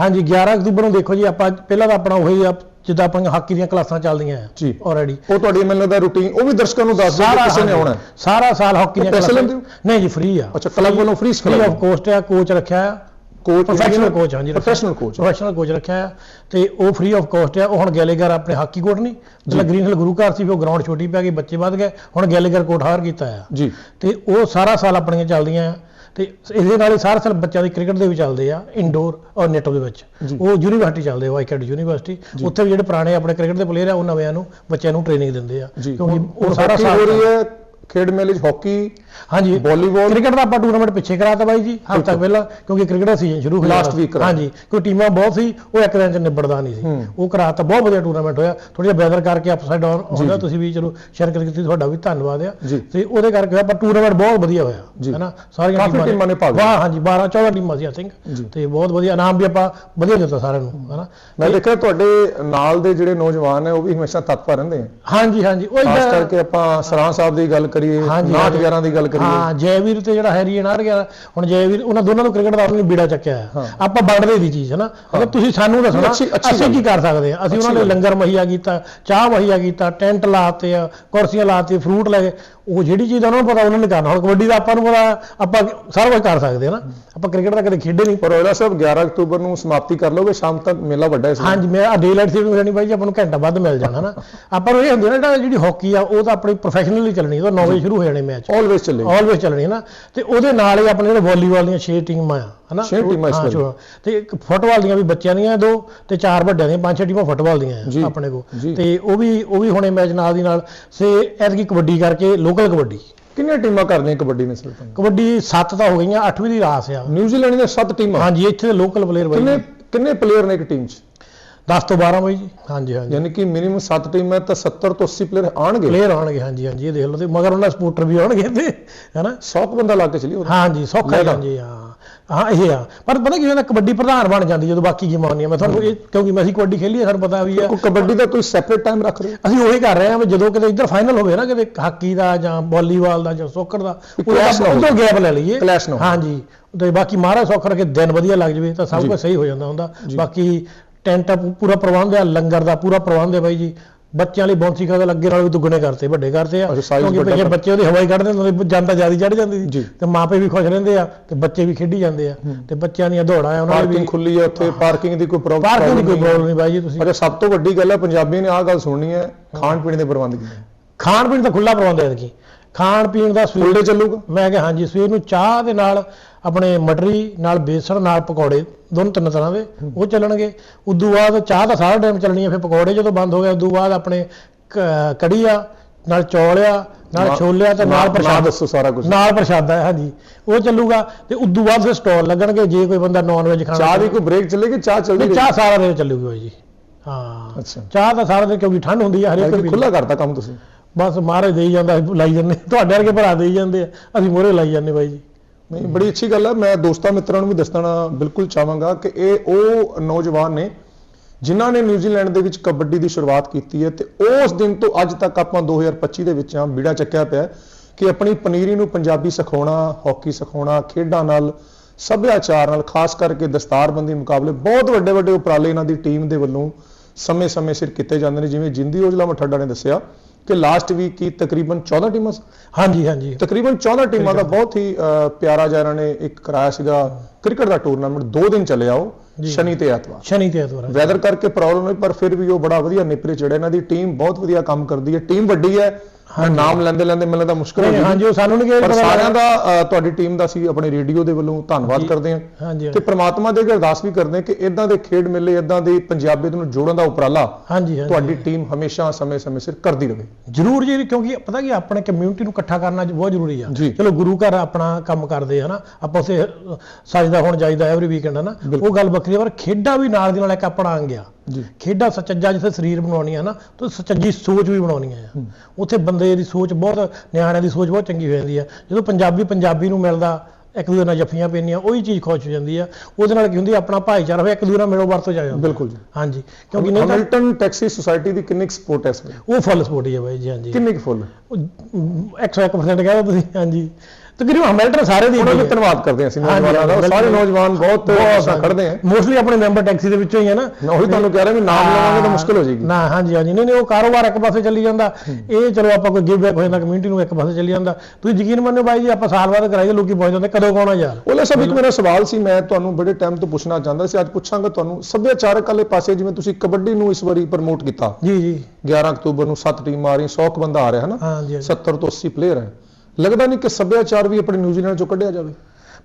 ਹਾਂਜੀ 11 ਅਕਤੂਬਰ ਨੂੰ ਦੇਖੋ ਜੀ ਆਪਾਂ ਪਹਿਲਾਂ ਤਾਂ ਆਪਣਾ ਉਹੀ ਆ ਜਿੱਦਾਂ ਆਪਣੀਆਂ ਹਾਕੀ ਦੀਆਂ ਕਲਾਸਾਂ ਚੱਲਦੀਆਂ ਆ ਜੀ। ਆਲਰੇਡੀ ਉਹ ਤੁਹਾਡੀ ਮੈਨੂੰ ਦਾ ਰੂਟੀਨ ਉਹ ਵੀ ਦਰਸ਼ਕਾਂ ਨੂੰ ਦੱਸ ਦਿਓ ਕਿਸੇ ਨੇ ਆਉਣਾ ਸਾਰਾ ਸਾਲ ਹਾਕੀ ਦੀਆਂ ਕਲਾਸਾਂ? ਨਹੀਂ ਜੀ ਫ੍ਰੀ ਆ। ਅੱਛਾ ਕਲੱਬ ਵੱਲੋਂ ਫ੍ਰੀ ਸਿਖਾਇਆ ਆਫ ਕੋਸਟ ਆ ਕੋਚ ਰੱਖਿਆ ਆ। ਕੋਚ ਪ੍ਰੋਫੈਸ਼ਨਲ ਕੋਚ ਹਾਂਜੀ ਪ੍ਰੋਫੈਸ਼ਨਲ ਕੋਚ ਪ੍ਰੋਫੈਸ਼ਨਲ ਕੋਚ ਰੱਖਿਆ ਤੇ ਉਹ ਫ੍ਰੀ ਆਫ ਕੋਸਟ ਆ ਉਹ ਹੁਣ ਗੈਲੇਗਰ ਆਪਣੇ ਹਾਕੀ ਕੋਟ ਨਹੀਂ ਪਹਿਲਾਂ ਗ੍ਰੀਨ ਹਿਲ ਗੁਰੂ ਘਰ ਸੀ ਉਹ ਗਰਾਊਂਡ ਛੋਟੀ ਪੈ ਗਈ ਬੱਚੇ ਵੱਧ ਗਏ ਹੁਣ ਗੈਲੇਗਰ ਕੋਟ ਹਾਰ ਕੀਤਾ ਆ। ਜੀ। ਤੇ ਉਹ ਸਾਰਾ ਸਾਲ ਆਪਣੀਆਂ ਚੱਲਦੀਆਂ ਆ ਤੇ ਇਹਦੇ ਨਾਲ ਹੀ ਸਾਰਾ ਸਾਲ ਬੱਚਿਆਂ ਦੀ ਕ੍ਰਿਕਟ ਦੇ ਵੀ ਚੱਲਦੇ ਆ ਇਨਡੋਰ ਔਰ ਨੈਟ ਦੇ ਵਿੱਚ। ਉਹ ਯੂਨੀਵਰਸਿਟੀ ਚੱਲਦੇ ਆ ਵਾਈਕੈਟ ਯੂਨੀਵਰਸਿਟੀ ਉੱਥੇ ਵੀ ਜਿਹੜੇ ਪੁਰਾਣੇ ਆਪਣੇ ਕ੍ਰਿਕਟ ਦੇ ਪਲੇਅਰ ਆ ਉਹ ਨਵਿਆਂ ਨੂੰ ਬੱਚਿਆਂ ਨੂੰ ਟ੍ਰੇਨਿੰਗ ਦਿੰਦੇ ਆ। ਕਿਉਂਕਿ ਉਹ ਸਾਰਾ ਹੋ ਸਾਲ ਰਹੀ ਹੈ ਖੇਡ ਮੇਲੇ 'ਚ ਹਾਕੀ ਹਾਂਜੀ ਵਾਲੀਬਾਲ ਕ੍ਰਿਕਟ ਦਾ ਆਪਾਂ ਟੂਰਨਾਮੈਂਟ ਪਿੱਛੇ ਕਰਾਤਾ ਬਾਈ ਜੀ ਹਫ਼ਤਾ ਪਹਿਲਾਂ ਕਿਉਂਕਿ ਕ੍ਰਿਕਟ ਦਾ ਸੀਜ਼ਨ ਸ਼ੁਰੂ ਹੋ Last ਜਾਣਾ ਸੀ। week ਕਰਾਇਆ। ਹਾਂਜੀ ਕੋਈ ਟੀਮਾਂ ਬਹੁਤ ਸੀ ਉਹ ਇੱਕ ਦਿਨ ਚ ਨਿਬੜਦਾ ਨਹੀਂ ਸੀ। ਉਹ ਕਰਾਤਾ ਬਹੁਤ ਵਧੀਆ ਟੂਰਨਾਮੈਂਟ ਹੋਇਆ ਥੋੜੀ ਜਿਹਾ ਵੈਦਰ ਕਰਕੇ ਅਪਸਾਈਡ ਡਾਊਨ ਹੁੰਦਾ। ਤੁਸੀਂ ਵੀ ਚਲੋ ਸ਼ਿਰਕਤ ਕੀਤੀ ਤੁਹਾਡਾ ਵੀ ਧੰਨਵਾਦ ਆ। ਤੇ ਉਹਦੇ ਕਰਕੇ ਹੋਇਆ, ਪਰ ਟੂਰਨਾਮੈਂਟ ਬਹੁਤ ਵਧੀਆ ਹੋਇਆ। ਹੈਨਾ ਸਾਰੀਆਂ ਟੀਮਾਂ ਨੇ ਭਾਗ ਲਿਆ। ਵਾਹ ਹਾਂਜੀ 12 14 ਟੀਮਾਂ ਸੀ ਆਈ ਥਿੰਕ। ਤੇ ਬਹੁਤ ਵਧੀਆ ਇਨਾਮ ਵੀ ਆਪਾਂ ਵਧੀਆ ਦਿੱਤਾ ਸਾਰਿਆਂ ਨੂੰ ਹੈਨਾ ਮੈਂ ਦੇਖਿਆ ਤੁਹਾਡੇ ਨਾਲ ਦੇ ਜਿਹੜੇ ਨੌਜਵਾਨ ਹੈ ਉਹ ਵੀ ਹਮੇਸ਼ਾ ਤਤਪਰ ਰਹਿੰਦੇ ਆ ਹਾਂਜੀ ਹਾਂਜੀ ਉਹ ਖਾਸ ਕਰਕੇ ਆਪਾਂ ਸਰਾਂ ਸਾਹਿਬ ਦੀ ਗੱਲ ਕਰੀਏ ਹਾਂਜੀ, 59 ਹਾਂਜੀ। 11 ਦੀ ਗੱਲ ਕਰੀਏ। ਹਾਂ ਜੈਵੀਰ ਤੇ ਜਿਹੜਾ ਹੈਰੀ ਨਾਰ ਗਿਆ ਹੁਣ ਜੈਵੀਰ ਉਹਨਾਂ ਦੋਨਾਂ ਨੂੰ ਕ੍ਰਿਕਟ ਦਾ ਨੇ ਬੀੜਾ ਚੱਕਿਆ ਹਾਂ। ਆਪਾਂ ਵੰਡਦੇ ਦੀ ਚੀਜ਼ ਹੈ ਨਾ। ਅਗਰ ਤੁਸੀਂ ਸਾਨੂੰ ਦੱਸਣਾ ਅਸੀਂ ਕੀ ਕਰ ਸਕਦੇ ਹਾਂ? ਅਸੀਂ ਉਹਨਾਂ ਗੱਲ। ਲੰਗਰ ਮੁਹੱਈਆ ਕੀਤਾ ਚਾਹ ਮੁਹੱਈਆ ਕੀਤਾ ਟੈਂਟ ਲਾਤੇ ਆ ਕੁਰਸੀਆਂ ਲਾਤੀ ਫਰੂਟ ਲੈ ਉਹ ਜਿਹੜੀ ਚੀਜ਼ ਉਹਨਾਂ ਨੂੰ ਪਤਾ ਉਹਨਾਂ ਨੇ ਕਰਨਾ। ਹੁਣ ਕਬੱਡੀ ਦਾ ਆਪਾਂ ਨੂੰ ਪਤਾ ਆਪਾਂ ਸਾਰਾ ਕੁਝ ਕਰ ਸਕਦੇ ਹਾਂ ਨਾ। ਆਪਾਂ ਕ੍ਰਿਕਟ ਦਾ ਕਦੇ ਖੇਡੇ ਨਹੀਂ। ਪਰ ਔਜਲਾ ਸਾਹਿਬ 11 ਅਕਤੂਬਰ ਨੂੰ ਸਮਾਪਤੀ ਕਰ ਲਓਗੇ ਸ਼ਾਮ ਤੱਕ ਮੇਲਾ ਵੱਡਾ ਹੈ ਇਸ। ਹਾਂਜੀ ਮੈਂ ਆ ਡੇ ਲਾਈਟ ਸੇਵਿੰਗ ਰਹਿਣੀ ਬਾਈ ਜੀ ਆਪਾਂ ਨੂੰ ਘੰਟਾ ਵੱਧ ਮਿਲ ਜਾਣਾ ਨਾ। ਆਪਾਂ ਨੂੰ ਇਹ ਹੁੰਦੀ ਨਾ ਜਿਹੜਾ ਹਾਕੀ ਆ ਉਹ ਤਾਂ ਆਪਣੀ ਪ੍ਰੋਫੈਸ਼ਨਲੀ ਚੱਲਣੀ ਉਹ 9 ਵਜੇ ਸ਼ੁਰੂ ਹੋ ਜਾਣੇ ਮੈਚ ਆਲਵੇਸ ਚੱਲੇਗੀ ਆਲਵੇਸ ਚੱਲਣੀ ਹੈ ਨਾ ਤੇ ਉਹਦੇ ਨਾਲ ਹੀ ਆਪਣੇ ਜਿਹੜੇ ਵਾਲੀਬਾਲ ਦੀਆਂ 6 ਟੀਮਾਂ ਆ ਹਨਾ? ਛੇ ਟੀਮਾਂ ਇਸ ਵਾਰੀ। ਤੇ ਇੱਕ ਫੁੱਟਬਾਲ ਦੀਆਂ ਵੀ ਬੱਚਿਆਂ ਦੀਆਂ ਦੋ ਤੇ ਚਾਰ ਵੱਡਿਆਂ ਦੀਆਂ ਪੰਜ ਛੇ ਟੀਮਾਂ ਫੁੱਟਬਾਲ ਦੀਆਂ ਆ ਆਪਣੇ ਕੋਲ। ਤੇ ਉਹ ਵੀ ਉਹ ਵੀ ਹੁਣੇ ਮੈਚ ਨਾਲ ਦੀ ਨਾਲ। ਸੇ ਐਤਕੀ ਕਬੱਡੀ ਕਰਕੇ ਲੋਕਲ ਕਬੱਡੀ। ਕਿੰਨੀਆਂ ਟੀਮਾਂ ਕਰਦੀਆਂ ਕਬੱਡੀ ਨੇ ਸਿਰ ਤੋਂ ਕਬੱਡੀ 7 ਤਾਂ ਹੋ ਗਈਆਂ 8ਵੀਂ ਦੀ ਰਾਸ ਆ। ਨਿਊਜ਼ੀਲੈਂਡ ਦੀਆਂ 7 ਟੀਮਾਂ? ਹਾਂਜੀ ਇੱਥੇ ਦੇ ਲੋਕਲ ਪਲੇਅਰ ਬਾਈ ਕਿੰਨੇ ਕਿੰਨੇ ਪਲੇਅਰ ਨੇ ਇੱਕ ਟੀਮ 'ਚ? 10 ਤੋਂ 12 ਬਾਈ ਜੀ। ਹਾਂਜੀ ਹਾਂਜੀ। ਯਾਨੀ ਕਿ ਮਿਨੀਮਮ 7 ਟੀਮਾਂ ਤਾਂ 70 ਤੋਂ 80 ਪਲੇਅਰ ਆਣਗੇ ਪਲੇਅਰ ਆਉਣਗੇ ਹਾਂਜੀ ਹਾਂਜੀ ਇਹ ਦੇਖ ਲਓ ਤੇ ਮਗਰ ਉਹਨਾਂ ਸਪੋਰਟਰ ਵੀ ਆਉਣਗੇ ਤੇ ਹੈਨਾ? 100 ਬੰਦਾ ਲਾ ਕੇ ਚਲੀ ਹਾਂਜੀ ਸੌਖਾ। ਹਾਂਜੀ ਹਾਂ। ਹਾਂ ਇਹ ਆ। ਪਰ ਪਤਾ ਕੀ ਹੁੰਦਾ ਕਬੱਡੀ ਪ੍ਰਧਾਨ ਬਣ ਜਾਂਦੀ ਜਦੋਂ ਬਾਕੀ ਗੇਮਾਂ ਆਉਂਦੀਆਂ। ਮੈਂ ਤੁਹਾਨੂੰ ਇਹ ਕਿਉਂਕਿ ਮੈਂ ਅਸੀਂ ਕਬੱਡੀ ਖੇਲੀ ਹੈ ਸਾਨੂੰ ਪਤਾ ਵੀ ਆ। ਕੋਈ ਕਬੱਡੀ ਦਾ ਤੁਸੀਂ ਸੈਪਰੇਟ ਟਾਈਮ ਰੱਖ ਰਹੇ ਅਸੀਂ ਉਹੀ ਕਰ ਰਹੇ ਹਾਂ ਵੀ ਜਦੋਂ ਕਿਤੇ ਇੱਧਰ ਫਾਈਨਲ ਹੋਵੇ ਨਾ ਕਿਤੇ ਹਾਕੀ ਦਾ ਜਾਂ ਵਾਲੀਬਾਲ ਦਾ ਜਾਂ ਸੋਕਰ ਦਾ ਨਾ ਹੋਵੇ। ਗੈਪ ਲੈ ਲਈਏ। Clash ਨਾ। ਹਾਂਜੀ। ਤੇ ਬਾਕੀ ਮਹਾਰਾਜ ਸੌਖਰ ਕੇ ਦਿਨ ਵਧੀਆ ਲੱਗ ਜਵੇ ਤਾਂ ਸਭ। ਕੁਝ ਸਹੀ ਹੋ ਜਾਂਦਾ ਹੁੰਦਾ। ਬਾਕੀ ਟੈਂਟ ਦਾ ਪੂਰਾ ਪ੍ਰਬੰਧ ਹੈ ਲੰਗਰ ਦਾ ਪੂਰਾ ਪ੍ਰਬੰਧ ਹੈ ਬਾਈ ਜੀ। ਬੱਚਿਆਂ ਲਈ ਬੌਂਸੀ ਖਾ ਲੱਗੇ ਨਾਲ ਵੀ ਦੁੱਗਣੇ ਕਰਤੇ ਵੱਡੇ ਕਰਤੇ ਆ। ਕਿਉਂਕਿ ਬੱਚੇ ਉਹਦੀ ਹਵਾਈ ਕੱਢਦੇ ਹੁੰਦੇ ਜਾਂਦਾ ਜ਼ਿਆਦਾ ਚੜ ਜਾਂਦੀ ਤੇ ਮਾਪੇ ਵੀ ਖੁਸ਼ ਰਹਿੰਦੇ ਆ ਤੇ ਬੱਚੇ ਵੀ ਖੇਡੀ ਜਾਂਦੇ ਆ। ਤੇ ਬੱਚਿਆਂ ਦੀਆਂ ਦੌੜਾਂ ਆ ਉਹਨਾਂ ਨੇ ਪਾਰਕਿੰਗ ਖੁੱਲੀ ਹੈ ਉੱਥੇ ਪਾਰਕਿੰਗ ਦੀ ਕੋਈ ਪ੍ਰੋਬਲਮ ਪਾਰਕਿੰਗ ਦੀ ਕੋਈ ਪ੍ਰੋਬਲਮ ਨਹੀਂ ਬਾਈ ਜੀ ਤੁਸੀਂ। ਅੱਛਾ ਸਭ ਤੋਂ ਵੱਡੀ ਗੱਲ ਹੈ ਪੰਜਾਬੀ ਨੇ ਆਹ ਗੱਲ ਸੁਣਨੀ ਹੈ ਖਾਣ ਪੀਣ ਦੇ ਪ੍ਰਬੰਧ ਕੀ ਖਾਣ ਪੀਣ ਦਾ ਖੁੱਲਾ ਪ੍ਰਬੰਧ ਹੈ ਐਤਕੀ। ਖਾਣ ਪੀਣ ਦਾ ਸਵੇਰ ਚੱਲੂਗਾ? ਮੈਂ ਕਿਹਾ ਹਾਂਜੀ ਸਵੇਰ ਨੂੰ ਚਾਹ ਦੇ ਨਾਲ ਆਪਣੇ ਮਟਰੀ ਨਾਲ ਬੇਸਣ ਨਾਲ ਪਕੌੜੇ ਦੋਨੋਂ ਤਿੰਨ ਤਰ੍ਹਾਂ ਦੇ ਉਹ ਚੱਲਣਗੇ। ਉਦੋਂ ਬਾਅਦ ਚਾਹ ਤਾਂ ਸਾਰਾ ਟਾਈਮ ਚੱਲਣੀ ਹੈ ਫਿਰ ਪਕੌੜੇ ਜਦੋਂ ਬੰਦ ਹੋ ਗਏ ਉਦੋਂ ਬਾਅਦ ਆਪਣੇ ਕੜੀ ਆ ਨਾਲ ਚੌਲ ਆ ਨਾਲ ਨਾਲ- ਛੋਲੇ ਆ ਤੇ ਨਾਲ ਪ੍ਰਸ਼ਾਦ। ਦੱਸੋ ਸਾਰਾ ਕੁਝ ਨਾਲ ਪ੍ਰਸ਼ਾਦਾ ਹੈ ਹਾਂਜੀ। ਉਹ ਚੱਲੂਗਾ ਤੇ ਉਦੋਂ ਬਾਅਦ ਫਿਰ ਸਟਾਲ ਲੱਗਣਗੇ ਜੇ ਕੋਈ ਬੰਦਾ ਨਾਨ ਵੈਜ ਖਾਣਾ ਚਾਹ ਦੀ ਕੋਈ ਬ੍ਰੇਕ ਚੱਲੇਗੀ? ਚਾਹ ਚੱਲਦੀ ਚਾਹ ਸਾਰਾ ਦਿਨ ਚੱਲੂਗੀ ਬਾਈ ਜੀ। ਹਾਂ। ਅੱਛਾ। ਚਾਹ ਤਾਂ ਸਾਰਾ ਦਿਨ ਕਿਉਂਕਿ ਠੰਡ ਹੁੰਦੀ ਹੈ ਹਰੇਕ ਕੋਈ ਖੁੱਲਾ ਕਰਤਾ ਕੰਮ ਤੁਸੀਂ? ਬਸ ਮਹਾਰਾਜ ਦੇਈ ਜਾਂਦਾ ਲਾਈ ਜਾਂਦੇ ਤੁਹਾਡੇ ਵਰਗੇ ਭਰਾ ਦੇਈ ਜਾਂਦੇ ਆ। ਅਸੀਂ ਮੋਹਰੇ ਲਾਈ ਜਾਂਦੇ ਬਾਈ ਜੀ। ਨਹੀਂ, ਬੜੀ ਅੱਛੀ ਗੱਲ ਹੈ ਮੈਂ ਦੋਸਤਾਂ ਮਿੱਤਰਾਂ ਨੂੰ ਵੀ ਦੱਸਣਾ ਬਿਲਕੁਲ ਚਾਹਾਂਗਾ ਕਿ ਇਹ ਉਹ ਨੌਜਵਾਨ ਨੇ ਜਿਨ੍ਹਾਂ ਨੇ ਨਿਊਜ਼ੀਲੈਂਡ ਦੇ ਵਿੱਚ ਕਬੱਡੀ ਦੀ ਸ਼ੁਰੂਆਤ ਕੀਤੀ ਹੈ ਤੇ ਉਸ ਦਿਨ ਤੋਂ ਅੱਜ ਤੱਕ ਆਪਾਂ 2025 ਦੇ ਵਿੱਚ ਆ ਬੀੜਾ ਚੱਕਿਆ ਪਿਆ ਕਿ ਆਪਣੀ ਪਨੀਰੀ ਨੂੰ ਪੰਜਾਬੀ ਸਿਖਾਉਣਾ, ਹਾਕੀ ਸਿਖਾਉਣਾ, ਖੇਡਾਂ ਨਾਲ, ਸੱਭਿਆਚਾਰ ਨਾਲ, ਖਾਸ ਕਰਕੇ ਦਸਤਾਰਬੰਦੀ ਮੁਕਾਬਲੇ, ਬਹੁਤ ਵੱਡੇ ਵੱਡੇ ਉਪਰਾਲੇ ਇਹਨਾਂ ਦੀ ਟੀਮ ਦੇ ਵੱਲੋਂ ਸਮੇਂ-ਸਮੇਂ ਸਿਰ ਕੀਤੇ ਜਾਂਦੇ ਨੇ, ਜਿਵੇਂ ਜਿੰਦੀ ਔਜਲਾ ਮਠੱਡਾ ਨੇ ਦੱਸਿਆ। ਕਿ ਲਾਸਟ ਵੀਕ ਕੀ ਤਕਰੀਬਨ 14 ਟੀਮਾਂ ਹਾਂਜੀ ਹਾਂਜੀ। ਤਕਰੀਬਨ 14 ਟੀਮਾਂ ਦਾ ਬਹੁਤ ਹੀ ਪਿਆਰਾ ਜਿਹਾ ਇਹਨਾਂ ਨੇ ਇੱਕ ਕਰਾਇਆ ਸੀਗਾ ਕ੍ਰਿਕਟ ਦਾ ਟੂਰਨਾਮੈਂਟ ਦੋ ਦਿਨ ਚੱਲਿਆ ਉਹ। ਸ਼ਨੀ ਤੇ ਐਤਵਾਰ। ਸ਼ਨੀ ਤੇ ਐਤਵਾਰ ਵੈਦਰ ਕਰਕੇ ਪ੍ਰੋਬਲਮ ਹੋਈ ਪਰ ਫਿਰ ਵੀ ਉਹ ਬੜਾ ਵਧੀਆ ਨਿਪਰੇ ਚੜਿਆ ਇਹਨਾਂ ਦੀ ਟੀਮ ਬਹੁਤ ਵਧੀਆ ਕੰਮ ਕਰਦੀ ਹੈ। ਟੀਮ ਵੱਡੀ ਹੈ ਨਾਮ ਲੈਂਦੇ ਲੈਂਦੇ ਮੈਨੂੰ ਲੱਗਦਾ ਮੁਸ਼ਕਲ ਹੋ ਹਾਂਜੀ ਉਹ ਸਾਨੂੰ ਨਹੀਂ ਪਰ ਸਾਰਿਆਂ ਦਾ ਤੁਹਾਡੀ ਟੀਮ ਦਾ ਸੀ ਆਪਣੇ ਰੇਡੀਓ ਦੇ ਵੱਲੋਂ ਧੰਨਵਾਦ ਕਰਦੇ ਹਾਂ। ਹਾਂਜੀ ਤੇ ਪ੍ਰਮਾਤਮਾ ਦੇ ਅੱਗੇ ਅਰਦਾਸ ਵੀ ਕਰਦੇ ਹਾਂ ਕਿ ਇਦਾਂ ਦੇ ਖੇਡ ਮੇਲੇ ਇਦਾਂ ਦੇ ਪੰਜਾਬੀਅਤ ਨੂੰ ਜੋੜਨ ਦਾ ਉਪਰਾਲਾ ਹਾਂਜੀ ਤੁਹਾਡੀ ਟੀਮ ਹਮੇਸ਼ਾ ਸਮੇਂ-ਸਮੇਂ ਸਿਰ ਕਰਦੀ ਰਹੇ। ਜ਼ਰੂਰ ਜੀ ਕਿਉਂਕਿ ਪਤਾ ਕੀ ਆਪਣੇ ਕਮਿਊਨਿਟੀ ਨੂੰ ਇਕੱਠਾ ਕਰਨਾ ਬਹੁਤ ਜ਼ਰੂਰੀ ਆ। ਚਲੋ ਗੁਰੂ ਘਰ ਆਪਣਾ ਕੰਮ ਕਰਦੇ ਹਨਾ। ਆਪਾਂ ਉਸੇ ਸਜਦਾ ਹੋਣ ਜਾਈਦਾ ਐਵਰੀ ਵੀਕਐਂਡ ਹਨਾ। ਉਹ ਗੱਲ ਵੱਖਰੀ ਪਰ ਖੇਡਾਂ ਵੀ ਨਾਲ ਦੀ ਨਾਲ ਇੱਕ ਆਪਣਾ ਅੰਗ ਆ। ਜੀ। ਖੇਡਾਂ ਸੱਚਾ ਜਿੱਥੇ ਸਰੀਰ ਬਣਾਉਣੀ ਆ ਨਾ ਤਾਂ ਸੱਚੀ ਸੋਚ ਵੀ ਬਣਾਉਣੀ ਆ। ਉੱਥੇ ਬੰਦੇ ਦੀ ਸੋਚ ਬਹੁਤ ਨਿਆਣਿਆਂ ਦੀ ਸੋਚ ਬਹੁਤ ਚੰਗੀ ਹੋ ਜਾਂਦੀ ਆ। ਜਦੋਂ ਪੰਜਾਬੀ ਪੰਜਾਬੀ ਨੂੰ ਮਿਲਦਾ ਇੱਕ ਦੂਜੇ ਨਾਲ ਜੱਫੀਆਂ ਪੈਂਦੀਆਂ ਉਹੀ ਚੀਜ਼ ਖੁਸ਼ ਹੋ ਜਾਂਦੀ ਆ। ਉਹਦੇ ਨਾਲ ਕੀ ਹੁੰਦੀ ਆਪਣਾ ਭਾਈਚਾਰਾ ਹੋਇਆ ਇੱਕ ਦੂਜੇ ਨਾਲ ਮਿਲੋ ਵਰਤੋਂ ਜਾ ਜਾਂਦਾ ਬਿਲਕੁਲ ਜੀ। ਹਾਂਜੀ ਕਿਉਂਕਿ ਨਹੀਂ ਤਾਂ ਹੈਮਿਲਟਨ ਟੈਕਸੀ ਸੁਸਾਇਟੀ ਦੀ ਕਿੰਨੀ ਸਪੋਰਟ ਹੈ ਇਸ ਉਹ ਫੁੱਲ ਸਪੋਰਟ ਹੀ ਆ ਬਾਈ ਜੀ ਹਾਂਜੀ। ਕਿੰਨੀ ਕੁ ਫੁੱਲ? ਉਹ 101% ਕਹਿੰਦਾ ਤੁਸੀਂ ਹਾਂਜੀ। ਤਕਰੀਬਨ ਹੈਮਿਲਟਨ ਸਾਰੇ ਦੀ ਉਹਨਾਂ ਦਾ ਧੰਨਵਾਦ ਕਰਦੇ ਹਾਂ ਅਸੀਂ ਨੌਜਵਾਨਾਂ ਦਾ। ਸਾਰੇ ਨੌਜਵਾਨ ਬਹੁਤ ਅੱਛਾ ਖੜਦੇ ਆ। ਮੋਸਟਲੀ ਆਪਣੇ ਮੈਂਬਰ ਟੈਕਸੀ ਦੇ ਵਿੱਚੋਂ ਹੀ ਹੈ ਨਾ। ਉਹੀ ਤੁਹਾਨੂੰ ਕਹਿ ਰਿਹਾ ਵੀ ਨਾਮ ਲਵਾਂਗੇ ਤਾਂ ਮੁਸ਼ਕਲ ਹੋ ਜਾਏਗੀ। ਨਾ ਹਾਂਜੀ ਹਾਂਜੀ। ਨਹੀਂ ਨਹੀਂ ਉਹ ਕਾਰੋਬਾਰ ਇੱਕ ਪਾਸੇ ਚੱਲੀ ਜਾਂਦਾ। ਇਹ ਚਲੋ ਆਪਾਂ ਕੋਈ ਗਿਵ ਬੈਕ ਹੋ ਜਾਂਦਾ ਕਮਿਊਨਿਟੀ ਨੂੰ ਇੱਕ ਪਾਸੇ ਚੱਲੀ ਜਾਂਦਾ। ਤੁਸੀਂ ਯਕੀਨ ਮੰਨੋ ਬਾਈ ਜੀ ਆਪਾਂ ਸਾਲ ਬਾਅਦ ਕਰਾਈਏ ਲੋਕੀ ਪਹੁੰਚ ਜਾਂਦੇ ਕਦੋਂ ਕੌਣਾ ਯਾਰ? ਉਹਲੇ ਸਭ ਇੱਕ ਮੇਰਾ ਸਵਾਲ ਸੀ ਮੈਂ ਤੁਹਾਨੂੰ ਬੜੇ ਟਾਈਮ ਤੋਂ ਪੁੱਛਣਾ ਚਾਹੁੰਦਾ ਸੀ। ਅੱਜ ਪੁੱਛਾਂਗਾ ਤੁਹਾਨੂੰ ਸੱਭਿਆਚਾਰਕ ਵਾਲੇ ਪਾਸੇ ਜਿਵੇਂ ਤੁਸੀਂ ਕਬੱਡੀ ਨੂੰ ਇਸ ਵਾਰੀ ਪ੍ਰਮੋਟ ਕੀਤਾ। ਜੀ ਜੀ। 11 ਅਕਤੂਬਰ ਨੂੰ 7 ਟੀਮਾਂ ਆ ਰਹੀਆਂ 100 ਕੁ ਬੰਦਾ ਆ ਰਿਹਾ ਹੈ ਨਾ? ਹਾਂਜੀ ਹਾਂਜੀ। 70 ਤੋਂ 80 ਪਲੇਅਰ ਹੈ। ਲੱਗਦਾ ਨਹੀਂ ਕਿ ਸੱਭਿਆਚਾਰ ਵੀ ਆਪਣੇ ਨਿਊਜ਼ੀਲੈਂਡ ਚੋਂ ਕੱਢਿਆ ਜਾਵੇ।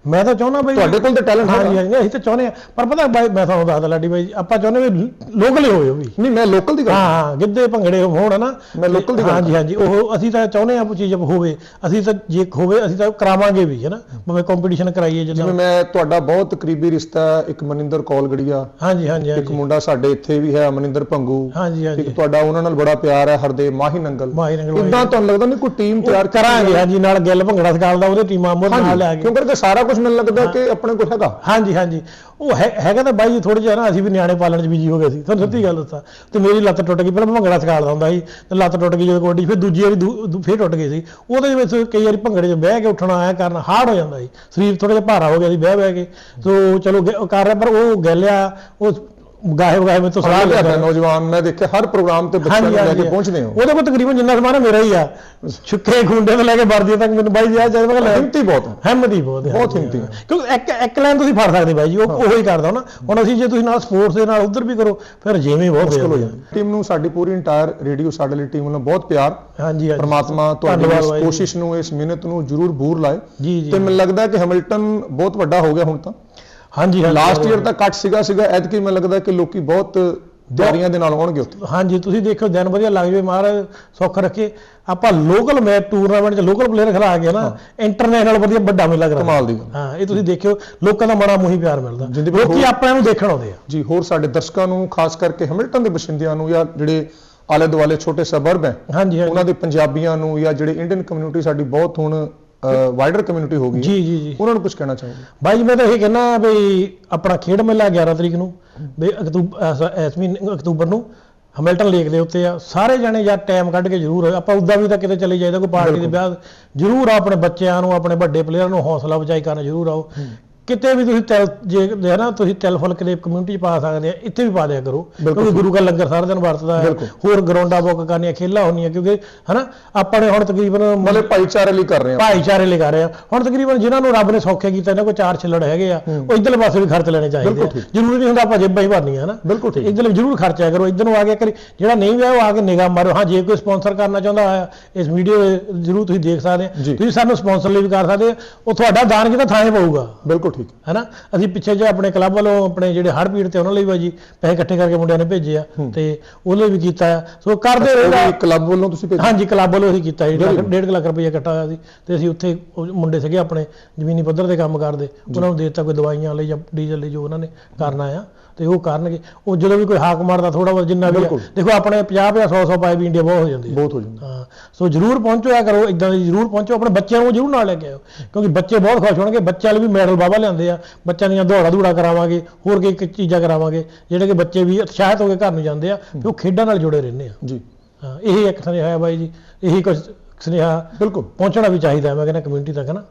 ਮੈਂ ਤਾਂ ਚਾਹੁੰਦਾ ਬਾਈ ਤੁਹਾਡੇ ਕੋਲ ਤਾਂ ਟੈਲੈਂਟ ਹਾਂਜੀ ਹੈ ਹਾਂਜੀ ਅਸੀਂ ਤਾਂ ਚਾਹੁੰਦੇ ਆ ਪਰ ਪਤਾ ਬਾਈ ਮੈਂ ਤੁਹਾਨੂੰ ਦੱਸਦਾ ਲਾਡੀ ਬਾਈ ਆਪਾਂ ਚਾਹੁੰਦੇ ਵੀ ਲੋਕਲ ਹੀ ਹੋਏ ਉਹ ਵੀ। ਨਹੀਂ ਮੈਂ ਲੋਕਲ ਦੀ ਗੱਲ ਹਾਂ ਹਾਂ ਗਿੱਧੇ ਭੰਗੜੇ ਹੋਣ ਨਾ ਮੈਂ local ਦੀ ਗੱਲ ਹਾਂਜੀ ਹਾਂਜੀ ਉਹ ਅਸੀਂ ਤਾਂ ਚਾਹੁੰਦੇ ਆ ਉਹ ਚੀਜ਼ ਹੋਵੇ। ਅਸੀਂ ਤਾਂ ਜੇ ਹੋਵੇ ਅਸੀਂ ਤਾਂ ਕਰਾਵਾਂਗੇ ਵੀ ਹੈ ਨਾ ਭਾਵੇਂ ਕੰਪੀਟੀਸ਼ਨ ਕਰਾਈਏ ਜਿਵੇਂ ਜਿੱਦਾਂ ਮੈਂ ਤੁਹਾਡਾ ਬਹੁਤ ਕਰੀਬੀ ਰਿਸ਼ਤਾ ਇੱਕ ਮਨਿੰਦਰ ਕੌਲਗੜੀਆ ਹਾਂਜੀ ਹਾਂਜੀ ਇੱਕ ਹਾਂਜੀ। ਮੁੰਡਾ ਸਾਡੇ ਇੱਥੇ ਵੀ ਹੈ ਮਨਿੰਦਰ ਭੰਗੂ। ਹਾਂਜੀ ਇੱਕ ਹਾਂਜੀ ਤੁਹਾਡਾ ਉਹਨਾਂ ਨਾਲ ਬੜਾ ਪਿਆਰ ਹੈ ਹਰਦੇਵ ਮਾਹੀ ਨੰਗਲ। ਮਾਹੀ ਨੰਗਲ ਬਾਈ। ਇਦਾਂ ਤੁਹਾਨੂੰ ਲੱਗਦਾ ਨਹੀਂ ਕੋਈ ਟੀਮ ਤਿਆਰ ਕਰਾਂਗੇ ਹਾਂਜੀ ਨਾਲ ਗਿੱਲ ਭੰਗੜਾ ਸਿਖਾਲਦਾ ਉਹਦੇ ਟੀਮਾਂ ਮੋਰ ਨਾਲ ਲੈ ਕੇ। ਕਿਉਂ ਕਰਕੇ ਸਾਰਾ ਕੁਝ ਮੈਨੂੰ ਲੱਗਦਾ ਕਿ ਆਪਣੇ ਕੋਲ ਹੈਗਾ। ਹਾਂਜੀ ਹਾਂਜੀ। ਉਹ ਹੈ- ਹੈਗਾ ਤਾਂ ਬਾਈ ਜੀ ਥੋੜਾ ਜਿਹਾ ਨਾ ਅਸੀਂ ਵੀ ਨਿਆਣੇ ਪਾਲਣ ਚ ਬਿਜ਼ੀ ਹੋ ਗਏ ਸੀ। ਤੁਹਾਨੂੰ ਸੱਚੀ ਗੱਲ ਦੱਸਾਂ। ਤੇ ਮੇਰੀ ਲੱਤ ਟੁੱਟ ਗਈ ਪਹਿਲਾਂ ਭੰਗੜਾ ਸਿਖਾਲਦਾ ਹੁੰਦਾ ਸੀ। ਤੇ ਲੱਤ ਟੁੱਟ ਗਈ ਜਦੋਂ ਕੋਡੀ ਫਿਰ ਦੂਜੀ ਵਾਰੀ ਫਿਰ ਟੁੱਟ ਗਈ ਸੀ। ਉਹਦੇ ਵਿੱਚ ਕਈ ਵਾਰੀ ਭੰਗੜੇ 'ਚ ਬਹਿ ਕੇ ਉੱਠਣਾ ਆਇਆ ਕਰਨਾ ਹਾਰਡ ਹੋ ਜਾਂਦਾ ਸੀ। ਸਰੀਰ ਥੋੜਾ ਜਿਹਾ ਭਾਰਾ ਹੋ ਗਿਆ ਸੀ ਬਹਿ ਬਹਿ ਕੇ। ਸੋ ਚਲੋ ਕਰ ਰਿਹਾ ਪਰ ਉਹ ਗੱਲਿਆ ਉਹ ਗਾਹੇ ਗਾਹੇ ਵਿੱਚ ਤੋਂ ਸਲਾਹ ਨੌਜਵਾਨ ਮੈਂ ਦੇਖਿਆ ਹਰ ਪ੍ਰੋਗਰਾਮ ਤੇ ਬੱਚਿਆਂ ਨੂੰ ਲੈ ਕੇ ਪਹੁੰਚਦੇ ਹੋ। ਉਹਦੇ ਕੋਲ ਤਕਰੀਬਨ ਜਿੰਨਾ ਸਮਾਨ ਹੈ ਮੇਰਾ ਹੀ ਆ। ਛੁੱਕੇ ਖੁੰਡੇ ਤੋਂ ਲੈ ਕੇ ਵਰਦੀਆਂ ਤੱਕ ਮੈਨੂੰ ਬਾਈ ਜੀ ਆ ਚਾਹੀਦਾ ਮੈਂ ਲੈ। ਹਿੰਮਤੀ ਬਹੁਤ ਹੈ ਹਿੰਮਤ ਹੀ ਬਹੁਤ ਹੈ ਬਹੁਤ ਹਿੰਮਤੀ ਹੈ। ਕਿਉਂਕਿ ਇੱਕ ਇੱਕ ਲਾਈਨ ਤੁਸੀਂ ਫੜ ਸਕਦੇ ਬਾਈ ਜੀ ਉਹ ਉਹੀ ਕਰਦਾ ਨਾ ਹੁਣ ਅਸੀਂ ਜੇ ਤੁਸੀਂ ਨਾਲ ਸਪੋਰਟਸ ਦੇ ਨਾਲ ਉਧਰ ਵੀ ਕਰੋ ਫਿਰ ਜਿਵੇਂ ਬਹੁਤ ਮੁਸ਼ਕਲ ਹੋ ਜਾਂਦਾ। ਜਾਂਦੀ ਟੀਮ ਨੂੰ ਸਾਡੀ ਪੂਰੀ ਇੰਟਾਇਰ ਰੇਡੀਓ ਸਾਡੇ ਲਈ ਟੀਮ ਵੱਲੋਂ ਬਹੁਤ ਪਿਆਰ। ਹਾਂਜੀ ਹਾਂਜੀ। ਪਰਮਾਤਮਾ ਤੁਹਾਡੀ ਇਸ। ਕੋਸ਼ਿਸ਼ ਨੂੰ ਇਸ ਮਿਹਨਤ ਨੂੰ ਜ਼ਰੂਰ ਬੂਰ ਲਾਏ। ਤੇ ਮੈਨੂੰ ਲੱਗਦਾ ਕਿ ਹੈਮਿਲਟਨ ਬਹੁਤ ਵੱਡਾ ਹੋ ਗਿਆ ਹੁਣ ਤਾਂ। ਹਾਂਜੀ ਹਾਂਜੀ ਲਾਸਟ ਈਅਰ ਤਾਂ ਘੱਟ ਸੀਗਾ ਸੀਗਾ। ਐਤਕੀ ਮੈਨੂੰ ਲੱਗਦਾ ਕਿ ਲੋਕੀ ਬਹੁਤ ਤਿਆਰੀਆਂ ਦੇ ਨਾਲ ਆਉਣਗੇ ਉੱਥੇ। ਹਾਂਜੀ ਤੁਸੀਂ ਦੇਖੋ ਦਿਨ ਵਧੀਆ ਲੱਗ ਜਾਵੇ ਮਹਾਰਾਜ ਸੁੱਖ ਰੱਖੇ। ਆਪਾਂ ਲੋਕਲ ਮੈਚ ਟੂਰਨਾਮੈਂਟ 'ਚ ਲੋਕਲ ਪਲੇਅਰ ਖਿਲਾ ਕੇ ਨਾ ਇੰਟਰਨੈਸ਼ਨਲ ਵਧੀਆ ਵੱਡਾ ਮੇਲਾ ਕਰਾ ਕਮਾਲ ਦੀ ਗੱਲ। ਹਾਂ ਇਹ ਤੁਸੀਂ ਦੇਖਿਓ ਲੋਕਾਂ ਦਾ ਬੜਾ ਮੂੰਹੀ ਪਿਆਰ ਮਿਲਦਾ। ਲੋਕੀ ਆਪਣਿਆਂ ਨੂੰ ਦੇਖਣ ਆਉਂਦੇ ਆ। ਜੀ ਹੋਰ ਸਾਡੇ ਦਰਸ਼ਕਾਂ ਨੂੰ ਖਾਸ ਕਰਕੇ ਹੈਮਿਲਟਨ ਦੇ ਬਸ਼ਿੰਦਿਆਂ ਨੂੰ ਜਾਂ ਜਿਹੜੇ ਆਲੇ ਦੁਆਲੇ ਛੋਟੇ ਸਬਰਬ ਹੈ ਹਾਂਜੀ ਹਾਂਜੀ। ਉਹਨਾਂ ਦੇ ਪੰਜਾਬੀਆਂ ਨੂੰ ਜਾਂ ਜਿਹੜੇ ਇੰਡੀਅਨ ਕਮਿਊਨਿਟੀ ਸਾਡੀ ਬਹੁਤ ਹੁਣ ਵਾਈਡਰ ਕਮਿਊਨਿਟੀ ਹੋ ਗਈ ਹੈ। ਜੀ ਜੀ ਜੀ। ਉਹਨਾਂ ਨੂੰ ਕੁਝ ਕਹਿਣਾ ਚਾਹੋਗੇ? ਬਾਈ ਜੀ ਮੈਂ ਤਾਂ ਇਹ ਕਹਿਣਾ ਵੀ ਆਪਣਾ ਖੇਡ ਮੇਲਾ 11 ਤਰੀਕ ਨੂੰ ਵੀ ਅਕਤੂਬਰ ਇਸ ਮਹੀਨੇ ਅਕਤੂਬਰ ਨੂੰ ਹੈਮਿਲਟਨ ਲੇਕ ਦੇ ਉੱਤੇ ਆ। ਸਾਰੇ ਜਣੇ ਜਾਂ ਟਾਈਮ ਕੱਢ ਕੇ ਜ਼ਰੂਰ ਆਪਾਂ ਉਦਾਂ ਵੀ ਤਾਂ ਕਿਤੇ ਚਲੇ ਜਾਈਦਾ ਕੋਈ ਪਾਰਟੀ ਦੇ ਵਿਆਹ ਜ਼ਰੂਰ ਆਪਣੇ ਬੱਚਿਆਂ ਨੂੰ ਆਪਣੇ ਵੱਡੇ ਪਲੇਅਰਾਂ ਨੂੰ ਹੌਸਲਾ ਅਫਜ਼ਾਈ ਕਰਨ ਜ਼ਰੂਰ ਆਓ। ਕਿਤੇ ਵੀ ਤੁਸੀਂ ਟੈਲ ਜੇ ਹੈ ਨਾ ਤੁਸੀਂ ਟੈਲੀਫੋਨ ਕਿਤੇ ਕਮਿਊਨਿਟੀ 'ਚ ਪਾ ਸਕਦੇ ਆ ਇੱਥੇ ਵੀ ਪਾ ਦਿਆ ਕਰੋ। ਕਿਉਂਕਿ ਗੁਰੂ ਕਾ ਲੰਗਰ ਸਾਰਾ ਦਿਨ ਵਰਤਦਾ ਹੈ। ਹੋਰ ਗਰਾਊਂਡਾਂ ਬੁੱਕ ਕਰਨੀਆਂ ਖੇਲਾਂ ਹੋਣੀਆਂ ਕਿਉਂਕਿ ਹਨਾ ਆਪਾਂ ਨੇ ਹੁਣ ਤਕਰੀਬਨ ਮਤਲਬ ਭਾਈਚਾਰੇ ਲਈ ਕਰ ਰਹੇ ਹਾਂ। ਭਾਈਚਾਰੇ ਲਗਾ ਰਹੇ ਆ ਹੁਣ ਤਕਰੀਬਨ ਜਿਨ੍ਹਾਂ ਨੂੰ ਰੱਬ ਨੇ ਸੌਖੇ ਕੀਤਾ ਇਹਨਾਂ ਕੋਲ ਚਾਰ ਛਿੱਲੜ ਹੈਗੇ ਆ ਉਹ ਇਧਰਲੇ ਪਾਸੇ ਵੀ ਖਰਚ ਲੈਣੇ ਚਾਹੀਦੇ ਆ। ਜ਼ਰੂਰੀ ਨਹੀਂ ਹੁੰਦਾ ਆਪਾਂ ਜੇਬਾਂ ਹੀ ਭਰਨੀਆਂ ਹਨਾ। ਬਿਲਕੁਲ ਠੀਕ। ਇਧਰਲੇ ਜ਼ਰੂਰ ਖਰਚਿਆ ਕਰੋ। ਇਧਰ ਨੂੰ ਆ ਕੇ ਕਰੀ ਜਿਹੜਾ ਨਹੀਂ ਵਿਆਹ ਉਹ ਆ ਕੇ ਨਿਗਾਹ ਮਾਰੋ। ਹਾਂ ਜੇ ਕੋਈ ਸਪਾਂਸਰ ਕਰਨਾ ਚਾਹੁੰਦਾ ਹੋਇਆ ਇਸ ਵੀਡੀਓ ਜ਼ਰੂਰ ਤੁਸੀਂ ਦੇਖ ਸਕਦੇ ਆ। ਤੁਸੀਂ ਸਾਨੂੰ ਸਪਾਂਸਰ ਲਈ ਵੀ ਕਰ ਸਕਦੇ ਆ। ਉਹ ਤੁਹਾਡਾ ਦਾਨ ਕਿਤਾ ਥਾਂ ਹੀ ਪਊਗਾ। ਬਿਲਕੁਲ ਠੀਕ ਹੈਨਾ? ਅਸੀਂ ਪਿੱਛੇ ਜੇ ਆਪਣੇ ਕਲੱਬ ਵੱਲੋਂ ਆਪਣੇ ਜਿਹੜੇ ਹੜ੍ਹ ਪੀੜ ਤੇ ਉਹਨਾਂ ਲਈ ਵੀ ਜੀ ਪੈਸੇ ਇਕੱਠੇ ਕਰਕੇ ਮੁੰਡਿਆਂ ਨੇ ਭੇਜੇ ਆ ਤੇ ਉਹਲੇ ਵੀ ਕੀਤਾ। ਆ ਸੋ ਕਰਦੇ ਰਹੇਗਾ ਕਲੱਬ ਵੱਲੋਂ ਤੁਸੀਂ ਭੇਜਿਆ? ਹਾਂਜੀ ਕਲੱਬ ਵੱਲੋਂ ਅਸੀਂ ਕੀਤਾ ਜੀ। Very ਲੱਖ- ਰੁਪਏ ਇਕੱਠਾ ਹੋਇਆ ਸੀ ਤੇ ਅਸੀਂ ਉੱਥੇ ਉਹ ਮੁੰਡੇ ਸੀਗੇ ਆਪਣੇ ਜ਼ਮੀਨੀ ਪੱਧਰ ਤੇ ਕੰਮ ਕਰਦੇ। ਉਹਨਾਂ ਨੂੰ ਦੇ ਦਿੱਤਾ ਕੋਈ ਦਵਾਈਆਂ ਲਈ ਜਾਂ ਡੀਜ਼ਲ ਲਈ ਜੋ ਉਹਨਾਂ ਨੇ ਕਰਨਾ ਆ। ਤੇ ਉਹ ਕਰਨਗੇ। ਉਹ ਜਦੋਂ ਵੀ ਕੋਈ ਹਾਕ ਮਾਰਦਾ ਥੋੜਾ ਬਹੁਤ ਜਿੰਨਾ ਵੀ ਆ, ਬਿਲਕੁਲ। ਦੇਖੋ ਆਪਣੇ 50 50 100 100 ਪਾਏ ਵੀ ਇੰਡੀਆ ਬਹੁਤ ਹੋ ਜਾਂਦੀ ਹੈ। ਬਹੁਤ ਹੋ ਜਾਂਦਾ ਹਾਂ। ਸੋ ਜਰੂਰ ਪਹੁੰਚੋਇਆ ਕਰੋ ਇਦਾਂ ਦੀ ਜਰੂਰ ਪਹੁੰਚੋ। ਆਪਣੇ ਬੱਚਿਆਂ ਨੂੰ ਜਰੂਰ ਨਾਲ ਲੈ ਕੇ ਆਓ ਕਿਉਂਕਿ ਬੱਚੇ ਬਹੁਤ ਖੁਸ਼ ਹੋਣਗੇ। ਬੱਚਿਆਂ ਲਈ ਵੀ ਮੈਡਲ ਬਾਬਾ ਲਿਆਂਦੇ ਆ। ਬੱਚਿਆਂ ਦੀਆਂ ਦੌੜਾ ਦੂੜਾ ਕਰਾਵਾਂਗੇ ਹੋਰ ਕਈ ਕਈ ਚੀਜ਼ਾਂ ਕਰਾਵਾਂਗੇ ਜਿਹੜੇ ਕਿ ਬੱਚੇ ਵੀ ਉਤਸ਼ਾਹਿਤ ਹੋ ਕੇ ਘਰ ਨੂੰ ਜਾਂਦੇ ਆ ਤੇ ਉਹ ਖੇਡਾਂ ਨਾਲ ਜੁੜੇ ਰਹਿੰਦੇ ਆ। ਜੀ। ਹਾਂ ਇਹੀ ਇੱਕ ਸੁਨੇਹਾ ਹੈ ਬਾਈ ਜੀ। ਇਹੀ ਕੁਝ ਸੁਨੇਹਾ ਬਿਲਕੁਲ। ਪਹੁੰਚਣਾ ਵੀ ਚਾਹੀਦਾ ਮੈਂ ਕਹਿੰਦਾ ਕਮਿਊਨਿਟੀ ਤੱਕ ਨਾ।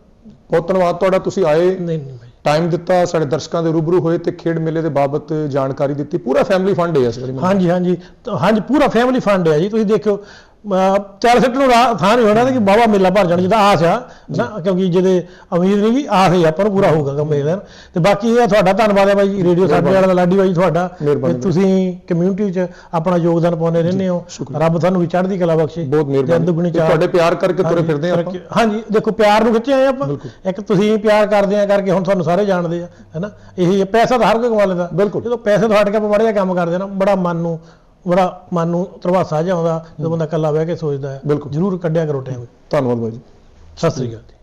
ਬਹੁਤ ਧੰਨਵਾਦ। ਤੁਹਾਡਾ ਤੁਸੀਂ ਆਏ। ਨਹੀਂ ਨਹੀਂ ਬਾਈ। ਟਾਈਮ ਦਿੱਤਾ ਸਾਡੇ ਦਰਸ਼ਕਾਂ ਦੇ ਰੂਬਰੂ ਹੋਏ ਤੇ ਖੇਡ ਮੇਲੇ ਦੇ ਬਾਬਤ ਜਾਣਕਾਰੀ ਦਿੱਤੀ। ਪੂਰਾ ਫੈਮਿਲੀ ਫੰਡ ਹੈ ਇਸ ਵਾਰੀ। ਹਾਂਜੀ ਹਾਂਜੀ। ਹਾਂਜੀ ਪੂਰਾ ਫੈਮਿਲੀ ਫੰਡ ਹੈ ਜੀ ਤੁਸੀਂ ਦੇਖਿਓ। ਚਾਰ ਸੱਟ ਨੂੰ ਥਾਂ ਨਹੀਂ ਹੋਣਾ ਕਿ ਬਾਵਾ ਮੇਲਾ ਭਰ ਜਾਣ ਜਿਹਦਾ ਆਸ ਆ। ਨਾ ਕਿਉਂਕਿ ਜਿਹਦੇ ਉਮੀਦ ਨਹੀਂ ਵੀ ਆਸ ਹੀ ਆਪਾਂ ਨੂੰ ਪੂਰਾ ਹੋਊਗਾ ਕੰਮ ਇਹ ਦਿਨ ਤੇ ਬਾਕੀ ਇਹ ਤੁਹਾਡਾ ਧੰਨਵਾਦ ਹੈ ਬਾਈ ਜੀ ਰੇਡੀਓ ਸਾਡੇ ਵਾਲਾ ਲਾਡੀ ਬਾਈ ਤੁਹਾਡਾ। ਤੇ ਤੁਸੀਂ ਕਮਿਊਨਿਟੀ 'ਚ ਆਪਣਾ ਯੋਗਦਾਨ ਪਾਉਂਦੇ ਰਹਿੰਦੇ ਹੋ। ਰੱਬ ਤੁਹਾਨੂੰ ਵੀ ਚੜ੍ਹਦੀ ਕਲਾ ਬਖਸ਼ੇ। ਬਹੁਤ ਮਿਹਰਬਾਨੀ। ਤੁਹਾਡੇ ਪਿਆਰ ਕਰਕੇ ਤੁਰੇ ਫਿਰਦੇ ਆ ਆਪਾਂ। ਹਾਂਜੀ ਦੇਖੋ ਪਿਆਰ ਨੂੰ ਖਿੱਚੇ ਆਏ ਆਪਾਂ। ਇੱਕ ਤੁਸੀਂ ਪਿਆਰ ਕਰਦੇ ਆ ਕਰਕੇ ਹੁਣ ਤੁਹਾਨੂੰ ਸਾਰੇ ਜਾਣਦੇ ਆ ਹੈਨਾ? ਇਹੀ ਹੈ, ਪੈਸਾ ਤਾਂ ਹਰ ਕੋਈ ਕਮਾ ਲੈਂਦਾ। ਜਦੋਂ ਪੈਸੇ ਤੋਂ ਹਟ ਕੇ ਆਪਾਂ ਜਿਹਾ ਕੰਮ ਕਰਦੇ ਨਾ ਬੜਾ ਮਨ ਨੂੰ ਬੜਾ ਮਨ ਨੂੰ ਤਰਵਾਸਾ ਜਿਹਾ ਆਉਂਦਾ ਜਦੋਂ ਬੰਦਾ ਇਕੱਲਾ ਬਹਿ ਕੇ ਸੋਚਦਾ ਹੈ। ਬਿਲਕੁਲ। ਜ਼ਰੂਰ ਕੱਢਿਆ ਕਰੋ ਟਾਈਮ ਧੰਨਵਾਦ ਬਾਈ ਜੀ। ਸਤਿ ਸ੍ਰੀ ਅਕਾਲ ਜੀ।